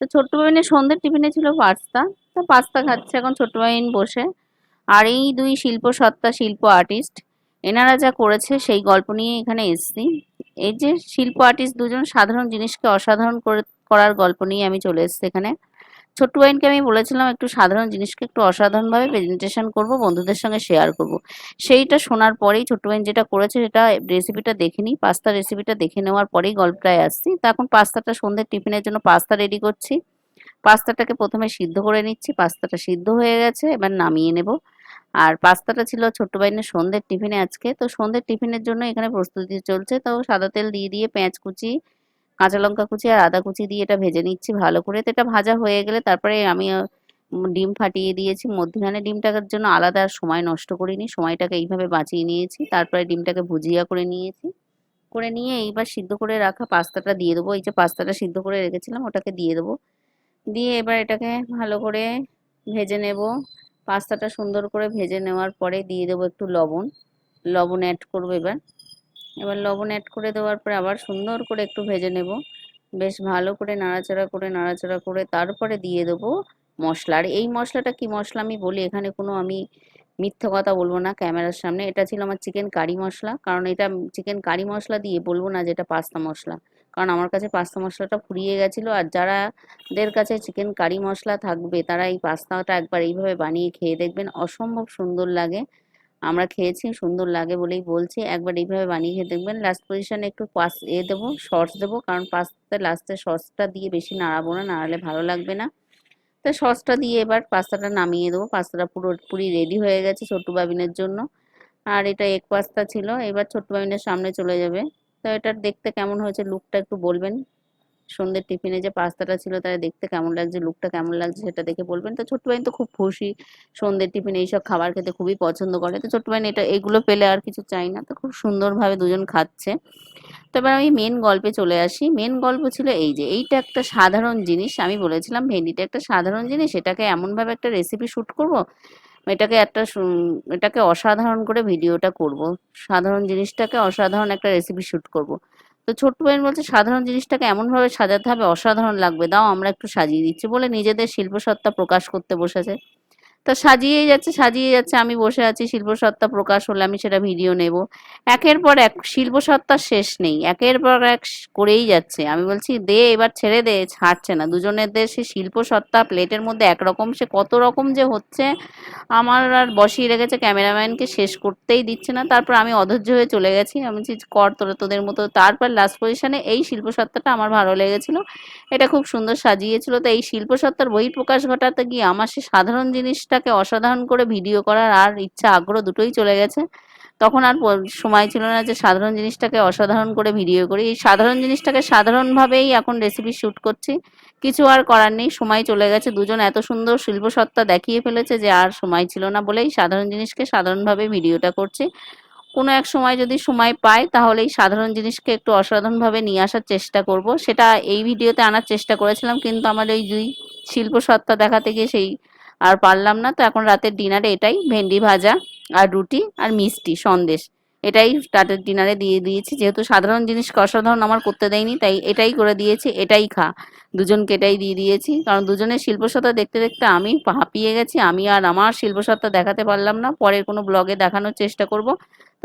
তো ছোট্ট বাহিনী সন্ধ্যের টিফিনে ছিল পাস্তা। তো পাস্তা খাচ্ছে এখন ছোট্ট বাহিনী বসে। আর এই দুই শিল্প সত্তা শিল্প আর্টিস্ট এনারা যা করেছে সেই গল্প নিয়ে এখানে এসছি। এই যে শিল্প আর্টিস্ট দুজন সাধারণ জিনিসকে অসাধারণ করে, করার গল্প নিয়ে আমি চলে এসছি এখানে। ছোট্ট বাইনকে আমি বলেছিলাম একটু সাধারণ জিনিসকে একটু অসাধারণভাবে প্রেজেন্টেশন করব, বন্ধুদের সঙ্গে শেয়ার করব। সেইটা শোনার পরেই ছোট্ট বাইন যেটা করেছে সেটা রেসিপিটা দেখে নিই। পাস্তা রেসিপিটা দেখে নেওয়ার পরেই গল্পটায় আসছি। তা এখন পাস্তাটা সন্ধ্যের টিফিনের জন্য পাস্তা রেডি করছি। পাস্তাটাকে প্রথমে সিদ্ধ করে নিচ্ছি। পাস্তাটা সিদ্ধ হয়ে গেছে, এবার নামিয়ে নেব। আর পাস্তাটা ছিল ছোট্ট বাইনের সন্ধ্যের টিফিনে আজকে। তো সন্ধ্যের টিফিনের জন্য এখানে প্রস্তুতি চলছে। তো সাদা তেল দিয়ে দিয়ে পেঁয়াজ কুচি কাঁচা লঙ্কা কুচি আর আদা কুচি দিয়ে এটা ভেজে নিচ্ছি ভালো করে। তো এটা ভাজা হয়ে গেলে তারপরে আমি ডিম ফাটিয়ে দিয়েছি। মধ্যখানে ডিমটার জন্য আলাদা সময় নষ্ট করিনি। সময়টাকে এইভাবে বাঁচিয়ে নিয়েছি। তারপরে ডিমটাকে ভুজিয়া করে নিয়েছি। করে নিয়ে এইবার সিদ্ধ করে রাখা পাস্তাটা দিয়ে দেবো। এই যে পাস্তাটা সিদ্ধ করে রেখেছিলাম ওটাকে দিয়ে দেবো। দিয়ে এবার এটাকে ভালো করে ভেজে নেব। পাস্তাটা সুন্দর করে ভেজে নেওয়ার পরে দিয়ে দেবো একটু লবণ। লবণ অ্যাড করব এবার। এবার লবণ অ্যাড করে দেওয়ার পরে আবার সুন্দর করে একটু ভেজে নেব। বেশ ভালো করে নাড়াচাড়া করে নাড়াচাড়া করে তারপরে দিয়ে দেবো মশলা। আর এই মশলাটা কি মশলা আমি বলি? এখানে কোনো আমি মিথ্যে কথা বলব না ক্যামেরার সামনে। এটা ছিল আমার চিকেন কারি মশলা। কারণ এটা চিকেন কারি মশলা দিয়ে বলব না যে এটা পাস্তা মশলা। কারণ আমার কাছে পাস্তা মশলাটা ফুরিয়ে গেছিল। আর যারাদের কাছে চিকেন কারি মশলা থাকবে, তারা এই পাস্তাটা একবার এইভাবে বানিয়ে খেয়ে দেখবেন। অসম্ভব সুন্দর লাগে। আমরা খেয়েছি, সুন্দর লাগে বলেই বলছি। একবার এইভাবে বানিয়ে খেয়ে দেখবেন। লাস্ট পজিশনে একটু পাস, এ দেবো সস দেবো, কারণ পাস্তাতে লাস্টে সসটা দিয়ে বেশি নাড়াবো না, নাড়ালে ভালো লাগবে না। তো সসটা দিয়ে এবার পাস্তাটা নামিয়ে দেবো। পাস্তাটা পুরোপুরি রেডি হয়ে গেছে ছোট্টু বাবিনের জন্য। আর এটা এক পাস্তা ছিল। এবার ছোট্টু বাবিনের সামনে চলে যাবে। তো এটার দেখতে কেমন হয়েছে লুকটা একটু বলবেন? সন্ধ্যের টিফিনে যে পাস্তাটা ছিল তারা দেখতে কেমন লাগছে লুকটা কেমন লাগছে সেটা দেখে বলবেন। তো ছোট্ট বাইন তো খুব খুশি, সন্ধ্যের টিফিনে এইসব খাবার খেতে খুবই পছন্দ করে। তো ছোট্ট বাইন এটা, এগুলো পেলে আর কিছু চাই না। তো খুব সুন্দরভাবে দুজন খাচ্ছে। তো এবার আমি মেন গল্পে চলে আসি। মেন গল্প ছিল এই যে, এইটা একটা সাধারণ জিনিস। আমি বলেছিলাম ভেন্ডিটা একটা সাধারণ জিনিস। এটাকে এমনভাবে একটা রেসিপি শ্যুট করব, এটাকে একটা এটাকে অসাধারণ করে ভিডিওটা করব। সাধারণ জিনিসটাকে অসাধারণ একটা রেসিপি শ্যুট করব। তো ছোট্ট বোন বলছে সাধারণ জিনিসটাকে এমন ভাবে সাজাতে হবে অসাধারণ লাগবে। দাও, আমরা একটু সাজিয়ে দিচ্ছি বলে নিজেদের শিল্পসত্তা প্রকাশ করতে বসেছে। তা সাজিয়েই যাচ্ছে, সাজিয়ে যাচ্ছে। আমি বসে আছি, শিল্পসত্তা প্রকাশ হলে আমি সেটা ভিডিও নেব। একের পর এক শিল্পসত্তার শেষ নেই। একের পর এক করেই যাচ্ছে। আমি বলছি, দে, এবার ছেড়ে দে, ছাড়ছে না। দুজনের দে সে শিল্পসত্তা প্লেটের মধ্যে একরকম, সে কত রকম যে হচ্ছে, আমার আর বসিয়ে রেখেছে ক্যামেরাম্যানকে শেষ করতেই দিচ্ছে না। তারপর আমি অধৈর্য হয়ে চলে গেছি। আমি বলছি, কর তোরা তোদের মতো। তারপর লাস্ট পজিশনে এই শিল্পসত্তাটা আমার ভালো লেগেছিল। এটা খুব সুন্দর সাজিয়েছিল। তো এই শিল্পসত্তার বহিঃপ্রকাশ ঘটাতে গিয়ে আমার সে সাধারণ জিনিসটা জিনিসটাকে অসাধারণ করে ভিডিও করার আর ইচ্ছা, আগ্রহ দুটোই চলে গেছে। তখন আর সময় ছিল না যে সাধারণ জিনিসটাকে অসাধারণ করে ভিডিও করি। এই সাধারণ জিনিসটাকে সাধারণভাবেই এখন রেসিপি শ্যুট করছি। কিছু আর করার নেই, সময় চলে গেছে। দুজন এত সুন্দর শিল্পসত্তা দেখিয়ে ফেলেছে যে আর সময় ছিল না বলেই সাধারণ জিনিসকে সাধারণভাবে ভিডিওটা করছি। কোনো এক সময় যদি সময় পাই তাহলে এই সাধারণ জিনিসকে একটু অসাধারণভাবে নিয়ে আসার চেষ্টা করব। সেটা এই ভিডিওতে আনার চেষ্টা করেছিলাম, কিন্তু আমার ওই দুই শিল্পসত্তা দেখাতে গিয়ে সেই আর পারলাম না তো এখন রাতের ডিনারে এটাই, ভেন্ডি ভাজা আর রুটি আর মিষ্টি সন্দেশ। এটাই রাতের ডিনারে দিয়ে দিয়েছি। যেহেতু সাধারণ জিনিস অসাধারণ আমার করতে দেয়নি, তাই এটাই করে দিয়েছি, এটাই খা। দুজনকে এটাই দিয়ে দিয়েছি। কারণ দুজনের শিল্পসত্তা দেখতে দেখতে আমি হাঁপিয়ে গেছি, আমি আর আমার শিল্পসত্তা দেখাতে পারলাম না। পরের কোনো ব্লগে দেখানোর চেষ্টা করব।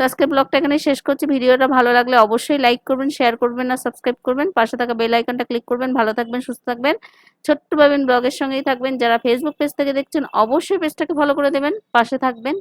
তো আজকে ব্লগটা এখানে শেষ করছি। ভিডিওটা ভালো লাগলে অবশ্যই লাইক করবেন শেয়ার করবেন আর সাবস্ক্রাইব করবেন। পাশে থাকা বেল আইকনটা ক্লিক করবেন। ভালো থাকবেন, সুস্থ থাকবেন। ছোট্ট পাবেন ব্লগের সঙ্গেই থাকবেন। যারা ফেসবুক পেজ থেকে দেখছেন, অবশ্যই পেজটাকে ফলো করে দেবেন। পাশে থাকবেন।